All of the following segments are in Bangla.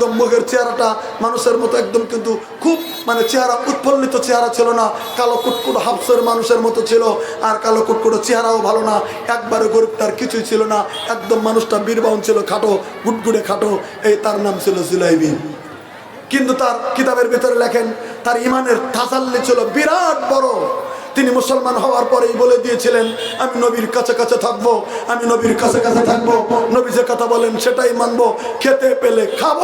একদম মুখের চেহারাটা মানুষের মতো একদম কিন্তু খুব মানে চেহারা উৎফুল্লিত চেহারা ছিল না, কালো কুটকুটো হাফসের মানুষের মতো ছিল আর কালো কুটকুটো চেহারাও ভালো না একবারে গরিব তার কিছুই ছিল না, একদম মানুষটা বীরবাহন ছিল, খাটো গুটগুড়ে খাটো, এই তার নাম ছিল জুলাইবিন কিন্তু তার কিতাবের ভিতরে লেখেন, তার ইমানের থাসাল্লি ছিল বিরাট বড়। তিনি মুসলমান হওয়ার পরেই বলে দিয়েছিলেন, আমি নবীর কাছে কাছে থাকব, আমি নবীর কাছে কাছে থাকব। নবী যে কথা বলেন সেটাই মানবো। খেতে পেলে খাব,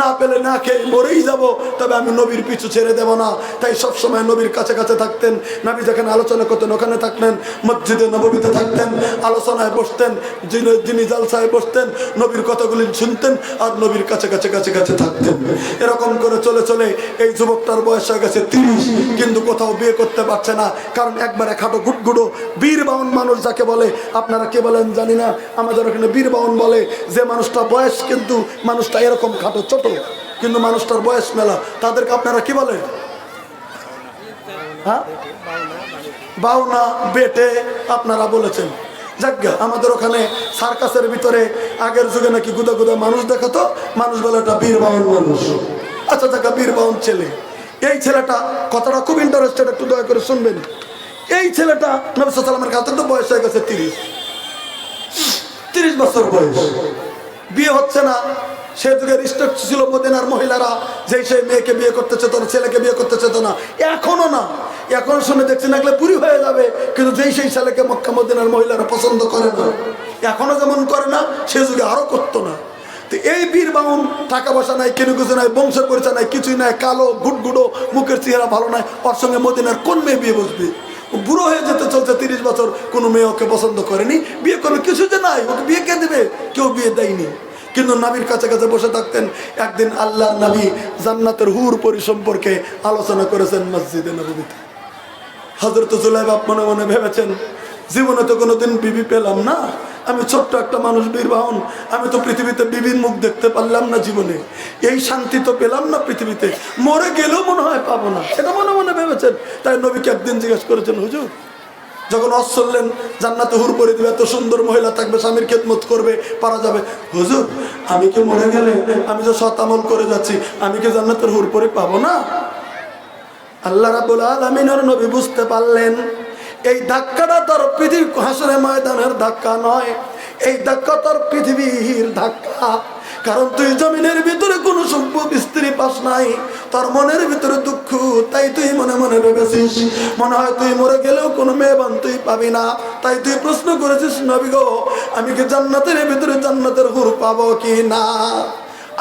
না পেলে না খেয়ে মরেই যাব। তবে আমি নবীর পিছু ছেড়ে দেব না। তাই সব সময় নবীর কাছে কাছে থাকতেন। নবী যেখানে আলোচনা করতেন, ওখানে থাকতেন। মসজিদে নবীতে থাকতেন, আলোচনায় বসতেন, যিনি যিনি জালসায় বসতেন, নবীর কথাগুলি শুনতেন আর নবীর কাছে কাছে কাছে কাছে থাকতেন। এরকম করে চলে চলে এই যুবকটার বয়স হয়ে গেছে তিরিশ, কিন্তু কোথাও বিয়ে করতে পারছে না। কারণ একবারে খাটো গুটগুডো বীর বাউন মানুষ যাকে বলে, আপনারা কে বলেন জানি না, আমাদের ওখানে বীর বাউন বলে যে মানুষটা বয়স কিন্তু মানুষটা এরকম খাটো ছোট, কিন্তু মানুষটার বয়স মেলা। তাদেরকে আপনারা কি বলেন? হ্যাঁ? বাউনা, বেটে, আপনারা বলেছেন। যাজ্ঞা আমাদের ওখানে সার্কাসের ভিতরে আগের যুগে নাকি গুদা গুদা মানুষ দেখাতো মানুষ বলে এটা বীর বাউন মানুষ। আচ্ছা দেখা বীর বাউন ছেলে। এই ছেলেটা কথাটা খুব ইন্টারেস্টেড একটু দয়া করে শুনবেন। এই ছেলেটা নবী সাল্লামের কাছে তো বয়স হয়ে গেছে তিরিশ। তিরিশ বছর বয়স। বিয়ে হচ্ছে না। সে যুগের স্টেট ছিল মদিনার মহিলারা, যেই সেই মেয়েকে বিয়ে করতে চেত না, ছেলেকে বিয়ে করতে চেত না। এখনও না। এখন শুনে দেখছি না বুড়ি হয়ে যাবে, কিন্তু যেই সেই ছেলেকে মক্কা মদিনার মহিলারা পছন্দ করে না। এখনও যেমন করে না, সে যুগে আরও করতো না। তো এই বীর বাউন টাকা পয়সা নাই, কেন কিছু নাই, বংশের পরিচয় নাই, কিছুই নাই, কালো গুটগুডো মুখের চেহারা ভালো নাই, ওর সঙ্গে মদিনার কোন মেয়ে বিয়ে বসবে? বুড়ো হয়ে যেতে চলছে তিরিশ বছর, কোনো মেয়ে ওকে পছন্দ করেনি, বিয়ে করবে কিছু যে নাই, ওকে বিয়ে কে দেবে? কেউ বিয়ে দেয়নি। কিন্তু নবীর কাছে কাছে বসে থাকতেন, একদিন আল্লাহ নবী জান্নাতের হুর পরি সম্পর্কে আলোচনা করেছেন মসজিদে নবীতে। হজরত জুলাইব মনে মনে ভেবেছেন জীবনে তো কোনোদিন বিবি পেলাম না। আমি ছোট্ট একটা মানুষ বীরবাহন আমি তো পৃথিবীতে বিবির মুখ দেখতে পারলাম না জীবনে। এই শান্তি তো পেলাম না পৃথিবীতে। মরে গেলেও মনে হয় পাবো না। এটা মনে মনে ভেবেছেন। তাই নবীকে একদিন জিজ্ঞেস করেছেন, হুজুর, যখন অস চললেন, জান্নাতে হুর করে দিবে, এত সুন্দর মহিলা থাকবে, স্বামীর খেদমত করবে, পারা যাবে। হুজুর, আমি কি মরে গেলে, আমি যে সৎ আমল করে যাচ্ছি, আমি কি জান্নাতের হুর পরে পাবো না? আল্লাহ রাবুল আলমিনের নবী বুঝতে পারলেন এই ধাক্কাটা তোর পৃথিবী হাসরে ময়দানের ধাক্কা নয়। এই ধাক্কা তোর পৃথিবীর ধাক্কা। কারণ তুই জমিনের ভিতরে কোনো সভ্য স্ত্রী পাস নাই। তোর মনের ভিতরে দুঃখ, তাই তুই মনে মনে ভেবেছিস। মনে হয় তুই মরে গেলেও কোনো মেয়েবান তুই পাবি না। তাই তুই প্রশ্ন করেছিস, নবী গো, আমি কি জান্নাতের ভিতরে জান্নাতের হুর পাবো কি না?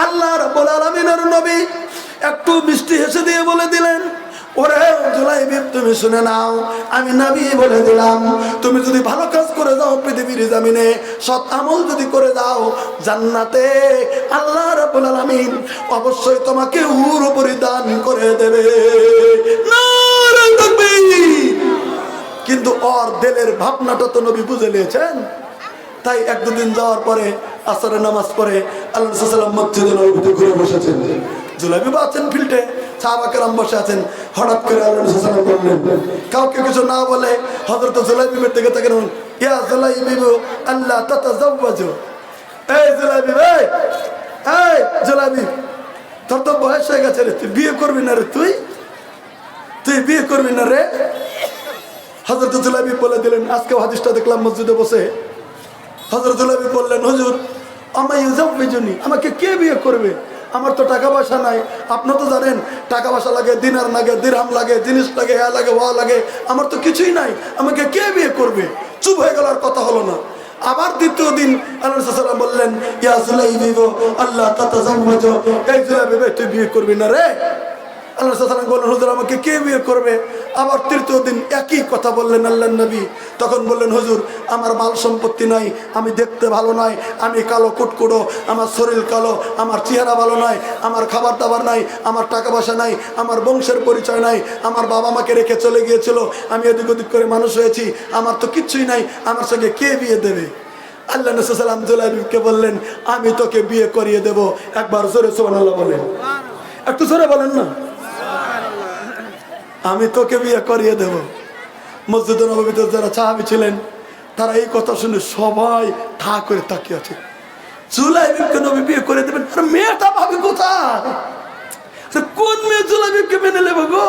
আল্লাহ রাব্বুল আলামিনের নবী একটু মিষ্টি হেসে দিয়ে বলে দিলেন ওরে জুলাইবিব তুমি শুনে নাও, আমি বলে দিলাম, তুমি যদি ভালো কাজ করে যাও যদি করে জান্নাতে অবশ্যই তোমাকে হুর পরিদান করে দেবে। কিন্তু ওর দিলের ভাবনাটা তো নবী বুঝে নিয়েছেন। তাই এক দুদিন যাওয়ার পরে, আসরের নামাজ পড়ে আল্লাহ মসজিদে ঘুরে বসেছেন। জুলাইবি বা আছেন ফিল্ডে। সাহাবাকেরাম বসে আছেন, হঠাৎ করে আল্লাহ বললেন, কাউকে কিছু না বলে হজরত জুলাইবিবের দিকে তাকে ইয়া জুলাইবিবু আল্লাহ তাতা জাওয়াজু এই জুলাইবিব এই এই জুলাইবিব তোর তো বয়স হয়ে গেছে রে, তুই বিয়ে করবি না রে তুই? তুই বিয়ে করবি না রে? হজরত জুলাইবি বলে দিলেন আজকে হাদিসটা দেখলাম মসজিদে বসে। হজরত জুলাইবি বললেন, হুজুর, আমায় ইউজাবিজুনি আমাকে কে বিয়ে করবে? আমার তো টাকা পয়সা নাই। আপনি তো জানেন, টাকা পয়সা লাগে, দিনার লাগে, দিরহাম লাগে, জিনিস লাগে হ্যাঁ লাগে, ওয়া লাগে। আমার তো কিছুই নাই। আমাকে কে বিয়ে করবে? চুপ হয়ে গেল আর কথা হলো না। আবার দ্বিতীয় দিন আল্লাহ বললেন, ইয়া আল্লাহ তুই বিয়ে করবি না রে? আল্লাহ বললেন, হুজুর, আমাকে কে বিয়ে করবে? আবার তৃতীয় দিন একই কথা বললেন আল্লাহ নবী। তখন বললেন, হুজুর, আমার মাল সম্পত্তি নাই, আমি দেখতে ভালো নাই, আমি কালো কুটকুড়ো আমার শরীর কালো, আমার চেহারা ভালো নাই, আমার খাবার দাবার নাই, আমার টাকা পয়সা নাই, আমার বংশের পরিচয় নাই, আমার বাবা মাকে রেখে চলে গিয়েছিল, আমি এদিক ওদিক করে মানুষ হয়েছি, আমার তো কিচ্ছুই নাই, আমার সঙ্গে কে বিয়ে দেবে? আল্লাহ নসাল্লাম জুলাইবিবকে বললেন, আমি তোকে বিয়ে করিয়ে দেব। একবার জোরে সোমান আল্লাহ বলেন। একটু জোরে বলেন না। আমি তোকে বিয়ে করিয়ে দেব। মসজিদ নবীতে যারা চাহাবি ছিলেন, তারা এই কথা শুনে সবাই থা করে তাকিয়ে আছে। জুলাইবিকে নবী বিয়ে করে দেবেন, আর মেয়েটা ভাবে কোথায়? কোন মেয়ে জুলাইবিকে মেনে নেবে গো?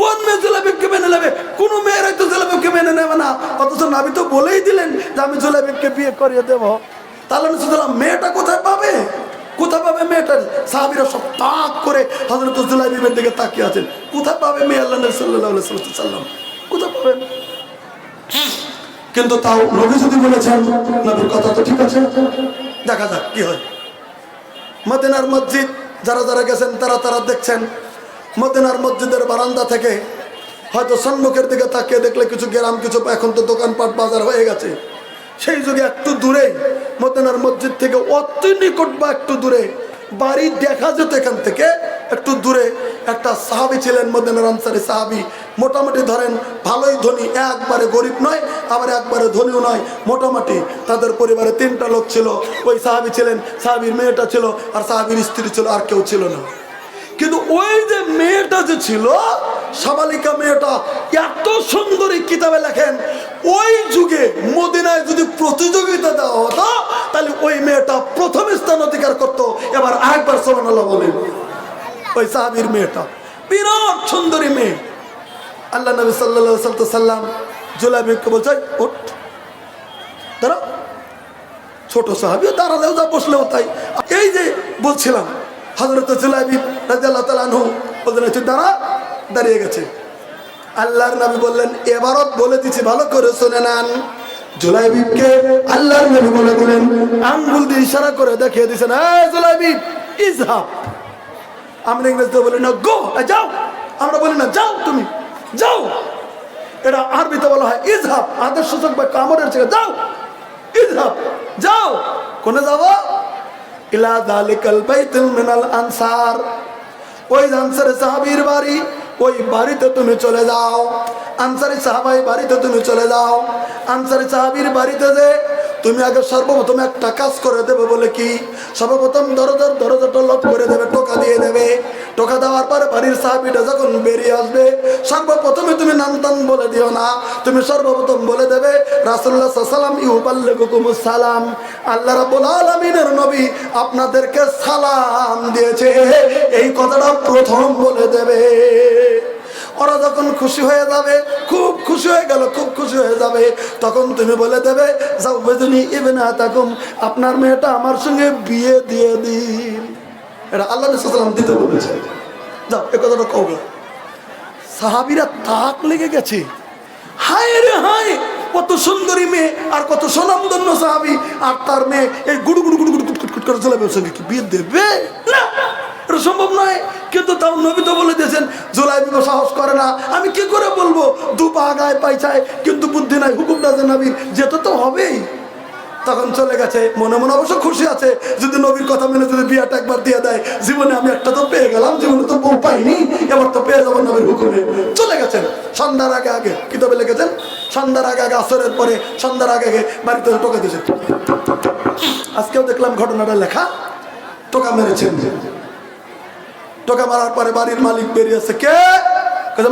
কোন মেয়ে জুলাইবিকে মেনে নেবে? কোনো মেয়ের হয়তো জুলাইবিকে মেনে নেবে না। অথচ নাবি তো বলেই দিলেন যে আমি জুলাইবিকে বিয়ে করিয়ে দেব। তাহলে আমি মেয়েটা কোথায় পাবে? কোথায় পাবে মেয়েটার সাহাবিরা সব তাক করে হজরত জুলাইবিবের দিকে তাকিয়ে আছেন। কোথায় পাবে মেয়ে আল্লাহ সাল্লাহ সাল্লাম কোথায় পাবেন কিন্তু তাও নবী যদি বলেছেন, নবীর কথা তো ঠিক আছে। দেখা যাক কি হয়। মদিনার মসজিদ, যারা যারা গেছেন তারা তারা দেখছেন। মদিনার মসজিদের বারান্দা থেকে হয়তো সম্মুখের দিকে তাকিয়ে দেখলে কিছু গ্রাম, কিছু এখন তো দোকানপাট বাজার হয়ে গেছে। সেই যুগে একটু দূরে, মদিনার মসজিদ থেকে অতি নিকট বা একটু দূরে, বাড়ি দেখা যেত এখান থেকে একটু দূরে। একটা সাহাবি ছিলেন মদিনার আনসারি সাহাবি। মোটামুটি ধরেন ভালোই ধনী, একবারে গরিব নয়, আবার একবারে ধনীও নয়, মোটামুটি তাদের পরিবারে তিনটা লোক ছিল। ওই সাহাবি ছিলেন, সাহাবির মেয়েটা ছিল আর সাহাবির স্ত্রী ছিল আর কেউ ছিল না। কিন্তু ওই যে মেয়েটা যে ছিল সাবালিকা মেয়েটা, এত সুন্দরী কিতাবে লেখেন, ওই যুগে মদিনায় যদি প্রতিযোগিতা দেওয়া হতো, তাহলে ওই মেয়েটা প্রথম স্থান অধিকার করতো। এবার আরেকবার সোমান বলে ওই সাহাবির মেয়েটা, বিরাট সুন্দরী মেয়ে। আল্লাহ নবী সাল্লাহ সাল্লাম জুলাইবিকে বলছে উঠ দাঁড়া ছোট সাহাবিও দাঁড়ালেও যা বসলেও তাই। এই যে বলছিলাম হজরত জুলাইবি রাজিয়াল্লাহ তালানহু বলতেন তুই দাঁড়া। দাঁড়িয়ে গেছে। আল্লাহর নবী বললেন, এবারত বলে দিছি, ভালো করে শুনে নেন। জুলাইবিবকে আল্লাহর নবী বলে দিলেন, আঙ্গুল দিয়ে ইশারা করে দেখিয়ে দিয়েছেন হ্যাঁ জুলাইবিব ইজহাব। আমরা ইংরেজিতে বলি, না, গো যাও। আমরা বলি, না, যাও তুমি, যাও। এটা আরবিতে বলা হয়, ইজহাব। আদেশ সূচক বা কামড়ের ছেলে যাও, ইজহাব, যাও। কোনে যাব? ইলা দালিকাল বাইতুল মিনাল আনসার। ওই আনসারে সাহাবীর বাড়ি, ওই বাড়িতে তুমি চলে যাও। আনসারি সাহাবাই বাড়িতে তুমি চলে যাও। আনসারি সাহাবীর বাড়িতে যে তুমি আগে সর্বপ্রথম একটা কাজ করে দেবে বলে কি? সর্বপ্রথম দরজার দরজাটা লক করে দেবে, টোকা দিয়ে দেবে। টোকা দেওয়ার পরে বাড়ির সাহাবিটা যখন বেরিয়ে আসবে, সর্বপ্রথমে তুমি নামতাম বলে দিও না, তুমি সর্বপ্রথম বলে দেবে রাসুল্লাহ সাল্লাম ইউবাল্লিকুম সালাম। আল্লাহ রাব্বুল আলামিনের নবী আপনাদেরকে সালাম দিয়েছে। এই কথাটা প্রথম বলে দেবে। ওরা যখন খুশি হয়ে যাবে, খুব খুশি হয়ে গেল, খুব খুশি হয়ে যাবে, তখন তুমি বলে দেবে যাও বেদনি ইবেনা তাকুম আপনার মেয়েটা আমার সঙ্গে বিয়ে দিয়ে দিন। এটা আল্লাহ সাল্লাম দিতে বলেছে। যাও, এ কথাটা গো। সাহাবিরা তাক লেগে গেছে। হায় রে হায়, কত সুন্দরী মেয়ে আর কত সুনামধন্য সাহাবি। আর তার মেয়ে এই গুড়ু গুড়ু গুড়ু গুড়ু কুট কুট করে চলে সঙ্গে কি বিয়ে দেবে? না, এটা সম্ভব নয়। কিন্তু তাও নবী তো বলে দিয়েছেন, জুলাই বিবাহ সাহস করে না। আমি কি করে বলব? দু পা গায়ে পাইছায়, কিন্তু বুদ্ধি নাই, হুকুম যে নবীর। যেতে তো হবেই। তখন চলে গেছে। মনে মনে অবশ্য খুশি আছে, যদি নবীর কথা মেনে যদি বিয়াটা একবার দিয়ে দেয়, জীবনে আমি একটা তো পেয়ে গেলাম, জীবনে তো বউ পাইনি, এবার তো পেয়ে যাব নবীর হুকুমে। চলে গেছেন। সন্ধ্যার আগে আগে, কিতাবে লিখেছেন? সন্ধ্যার আগে আগে আসরের পরে সন্ধ্যার আগে আগে বাড়িতে টোকা দিয়েছে আজকেও দেখলাম ঘটনাটা লেখা, টোকা মেরেছেন। টোকা মারার পরে বাড়ির মালিক বেরিয়েছে কে?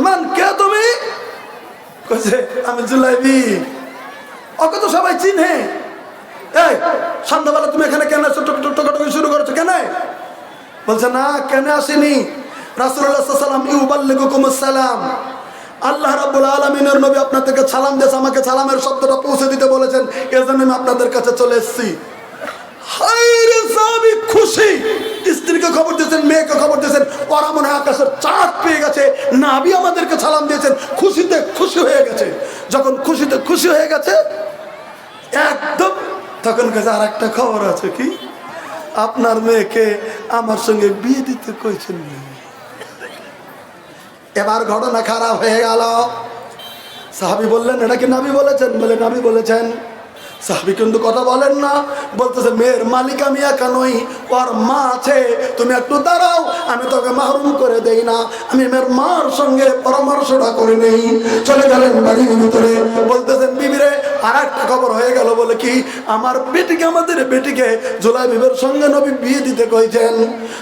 মান, কে তুমি? কইছে, আমি জুলাইবি ওকে তো সবাই চিনে। এই, সন্ধ্যাবেলা তুমি এখানে কেন এসছো টক টক টক শুরু করেছ? কেন? বলছে, না, কেন আসিনি? সালাম আল্লাহ আপনাদেরকে দিয়েছে, আমাকে সালামের পৌঁছে দিতে বলেছেন আপনাদের কাছে চলে এসেছি। খুশি! স্ত্রীকে খবর দিয়েছেন, মেয়েকে খবর দিয়েছেন, ওরা মনে হয় আকাশের চাঁদ পেয়ে গেছে। নাবি আমাদেরকে সালাম দিয়েছেন, খুশিতে খুশি হয়ে গেছে। যখন খুশিতে খুশি হয়ে গেছে, একদম তখন কাছে আর একটা খবর আছে কি? আপনার মেয়েকে আমার সঙ্গে বিয়ে দিতে কইছেন এবার ঘটনা খারাপ হয়ে গেল। সাহাবি বললেন, এটা কি নাবি বলেছেন? বলে, নাবি বলেছেন। সাহাবি কিন্তু কথা বলেন না, বলতেছে, মেয়ের মালিক আমি একা নই, ওর মা আছে, তুমি একটু দাঁড়াও, আমি তোকে মাহরুম করে দেই না, আমি মেয়ের মার সঙ্গে পরামর্শটা করে নেই। চলে গেলেন বাড়ির ভিতরে বলতেছেন বিবিরে আর একটা খবর হয়ে গেল বলে কি, আমার বেটিকে, আমাদের বেটিকে জুলাই বিবের সঙ্গে নবী বিয়ে দিতে কইছেন।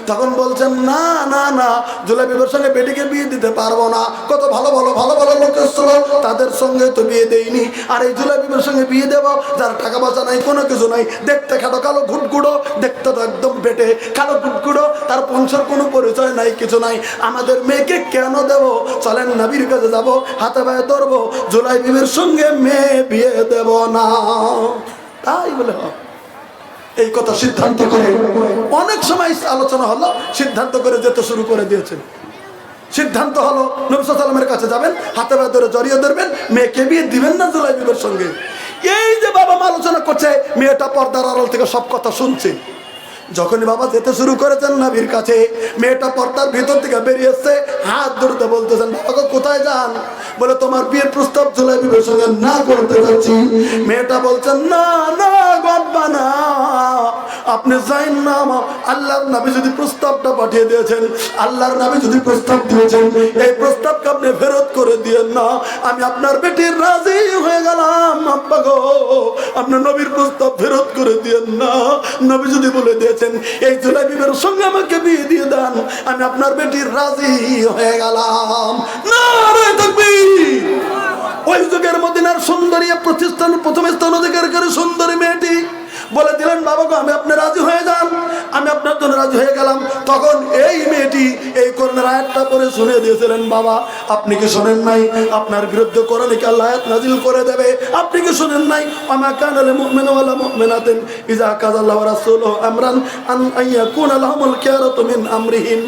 তখন বলছেন, না না না জুলাই বিবের সঙ্গে বেটিকে বিয়ে দিতে পারব না, কত ভালো ভালো ভালো ভালো লোক এসছিল তাদের সঙ্গে তো বিয়ে দেইনি, আর এই জুলাই বিবের সঙ্গে বিয়ে দেবো তার টাকা পয়সা নাই, কোনো কিছু নাই। দেখতে খাটো কালো ঘুটগুড়ো দেখতে তো একদম বেটে কালো ঘুটগুড়ো তার বংশের কোনো পরিচয় নাই, কিছু নাই। আমাদের মেয়েকে কেন দেব? চলেন নাবির কাছে যাব, হাতে পায়ে ধরবো, জুলাই বিবির সঙ্গে মেয়ে বিয়ে দেব না। তাই বলে এই কথা সিদ্ধান্ত করে অনেক সময় আলোচনা হলো, সিদ্ধান্ত করে যেতে শুরু করে দিয়েছেন। সিদ্ধান্ত হলো নবসালামের কাছে যাবেন, হাতে পায়ে ধরে জড়িয়ে ধরবেন, মেয়েকে বিয়ে দিবেন না জুলাই বিবের সঙ্গে। এই যে বাবা মা আলোচনা করছে, মেয়েটা পর্দার আড়াল থেকে সব কথা শুনছে। যখনই বাবা যেতে শুরু করেছেন নাবির কাছে, মেয়েটা পর্দার ভিতর থেকে বেরিয়ে এসছে হাত ধরতে বলতেছেন, বাবা কোথায় যান? বলে, তোমার বিয়ের প্রস্তাব জুলাই বিবের সঙ্গে না করতে যাচ্ছি। মেয়েটা বলছেন না না গডবা না। আপনি যাইন না আমা- আল্লাহর নাবি যদি প্রস্তাবটা পাঠিয়ে দিয়েছেন, আল্লাহর নাবি যদি প্রস্তাব দিয়েছেন, এই প্রস্তাবকে আপনি ফেরত করে দিয়েন না। আমি আপনার বেটির রাজি হয়ে গেলাম, আব্বা গো। আপনার নবীর প্রস্তাব ফেরত করে দিয়েন না। নবী যদি বলে দিয়েছেন, এই জুলাই বিবের সঙ্গে আমাকে বিয়ে দিয়ে দেন, আমি আপনার বেটির রাজি হয়ে গেলাম। না রে তাকবীর। ওই যুগের মদিনার সুন্দরী প্রতিষ্ঠান, প্রথম স্থান অধিকার করে সুন্দরী মেয়েটি বলে দিলেন, বাবা গো, আমি আপনি রাজি হয়ে যান। আমি আপনার জন্য রাজি হয়ে গেলাম। তখন এই মেয়েটি এই করোনার আয়াতটা করে শুনে দিয়েছিলেন, বাবা, আপনি কি শোনেন নাই? আপনার বিরুদ্ধে কোরআনে কি আল্লাহ আয়াত নাজিল করে দেবে? আপনি কি শোনেন নাই? আমা কানালে মুমিনু ওয়ালা মুমিনাতিন ইজা কাযাল্লাহু রাসূলুহু আমরান আন আইয়াকুনা লাহুমুল কিয়ারাতু মিন আমরিহিম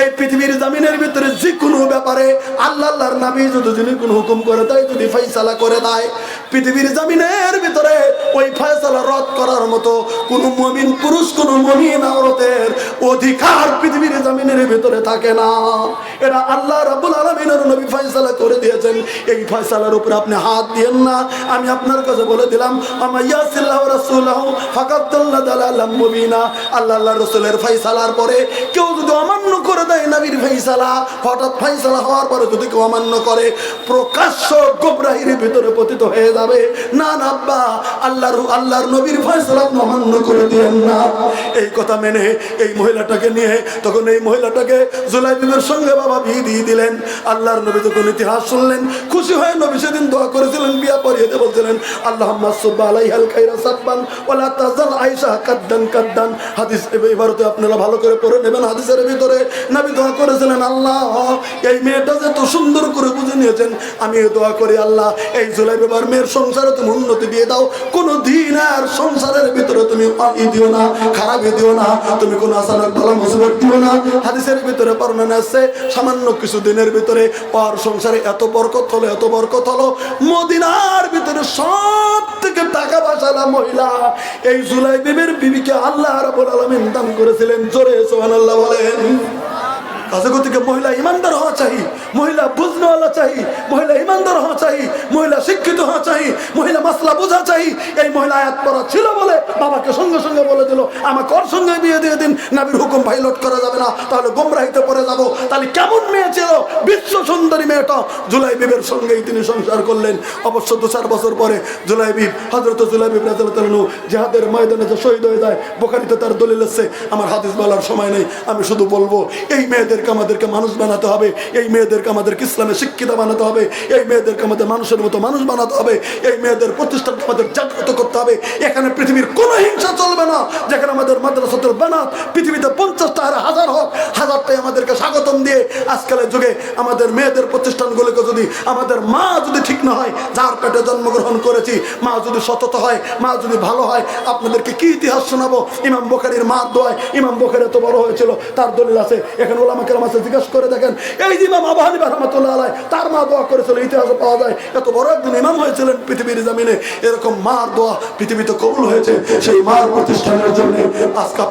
এই পৃথিবীর জামিনের ভিতরে যে কোনো ব্যাপারে আল্লাহ, আল্লাহর নাবি যদি যিনি কোনো হুকুম করে দেয়, যদি ফয়সালা করে দেয়, পৃথিবীর জামিনের ভিতরে ওই ফয়সালা রদ করার মতো কোনো মমিন পুরুষ, কোনো মমিন আওরতের অধিকার পৃথিবীর জামিনের ভিতরে থাকে না। এটা আল্লাহ রাব্বুল আলামিনের নবী ফয়সালা করে দিয়েছেন। এই ফয়সালার উপরে আপনি হাত দিয়েন না। আমি আপনার কাছে বলে দিলাম আমাইয়াসিল্লাহু রাসূলুহু ফাকাদ দাল্লা দালালাম মুবিনা। আল্লাহ, আল্লাহর রাসূলের ফয়সালার পরে কেউ যদি অমান্য করে দেয় নবীর ফয়সালা হঠাৎ ফয়সালা হওয়ার পরে যদি কেউ অমান্য করে, প্রকাশ্য গোবরাহির ভিতরে পতিত হয়ে যাবে। না না, আব্বা, আল্লাহর আল্লাহর নবীর আপনি অমান্য করে দিয়েন না। এই কথা মেনে এই মহিলাটাকে নিয়ে তখন এই মহিলাটাকে জুলাই বিবের সঙ্গে বাবা বিয়ে দিয়ে দিলেন। আল্লাহর নবী যখন ইতিহাস শুনলেন, খুশি হয়ে নবী সেদিন দোয়া করেছিলেন, বিয়া পরিয়ে দিয়ে বলছিলেন আল্লাহ মাসুব্বা আলাইহাল খাইরা সাব্বান, ওয়ালা তাজাল আয়েশা কাদ্দান কাদ্দান। হাদিস এবারতে আপনারা ভালো করে পড়ে নেবেন, হাদিসের ভিতরে নবী দোয়া করেছিলেন, আল্লাহ, এই মেয়েটা যে এত সুন্দর করে বুঝে নিয়েছেন আমি দোয়া করি, আল্লাহ, এই জুলাই বেবার মেয়ের সংসারে তুমি উন্নতি দিয়ে দাও। কোনো দিন আর সংসারের ভিতরে তুমি ই দিও না খারাপ দিও না, তুমি কোনো আসানক ভালো মুসিবত দিও না। হাদিসের ভিতরে বর্ণনা আছে, সামান্য কিছু দিনের ভিতরে পার সংসারে এত বরকত হলো, এত বরকত হলো। মদিনার ভিতরে সব থেকে টাকা পয়সালা মহিলা, এই জুলাই বিবির বিবিকে আল্লাহ রাবুল আলমিন দান করেছিলেন, জোরে সোহান আল্লাহ বলেন। থেকে মহিলা ইমানদার হওয়া চাই, মহিলা বুঝনেওয়ালা চাই, মহিলা ইমানদার হওয়া চাই, মহিলা শিক্ষিত হওয়া চাই, মহিলা মাসলা বোঝা চাই। এই মহিলা আয়াত পড়া ছিল বলে বাবাকে সঙ্গে সঙ্গে বলে দিল, আমাকে ওর সঙ্গে বিয়ে দিয়ে দিন, নাবির হুকুম ভাইলট করা যাবে না, তাহলে গোমরাহিতে পড়ে যাব। তাহলে কেমন মেয়ে ছিল? বিশ্ব সুন্দরী মেয়েটা। জুলাই বিবের সঙ্গেই তিনি সংসার করলেন। অবশ্য দু চার বছর পরে জুলাই বিব হজরত জুলাই বিব রাজু জেহাদের ময়দানে যে শহীদ হয়ে যায় বোকারিতে তার দলিল এসছে আমার হাদিস বলার সময় নেই, আমি শুধু বলব, এই মেয়েদেরকে আমাদেরকে মানুষ বানাতে হবে। এই মেয়েদেরকে আমাদেরকে ইসলামে শিক্ষিত বানাতে হবে। এই মেয়েদেরকে আমাদের মানুষের মতো মানুষ বানাতে হবে। এই মেয়েদের প্রতিষ্ঠানকে আমাদের জাগ্রত করতে হবে। এখানে পৃথিবীর কোনো হিংসা চলবে না। যেখানে আমাদের মাদ্রাসাতুল বানাত, পৃথিবীতে পঞ্চাশটা আর হাজার হোক, হাজারটাই আমাদেরকে স্বাগতম দিয়ে আজকালের যুগে আমাদের মেয়েদের প্রতিষ্ঠানগুলোকে যদি আমাদের মা যদি ঠিক না হয়, যার পেটে জন্মগ্রহণ করেছি, মা যদি সতত হয়, মা যদি ভালো হয়, আপনাদেরকে কি ইতিহাস শোনাবো? ইমাম বোখারির মার দোয়ায় ইমাম বোখারি এত বড় হয়েছিল, তার দলিল আছে। এখানে ওলামা কেরাম জিজ্ঞাসা করে দেখেন, এই যে ইমাম আবু হানিফা রহমতুল্লাহ আলাই তার মা দোয়া করেছিল, ইতিহাসে পাওয়া যায়। এত বড় একজন ইমাম হয়েছিলেন পৃথিবীর জামিনে। এরকম মার দোয়া পৃথিবীতে কবুল হয়েছে। সেই মার প্রতিষ্ঠানের জন্য আজকে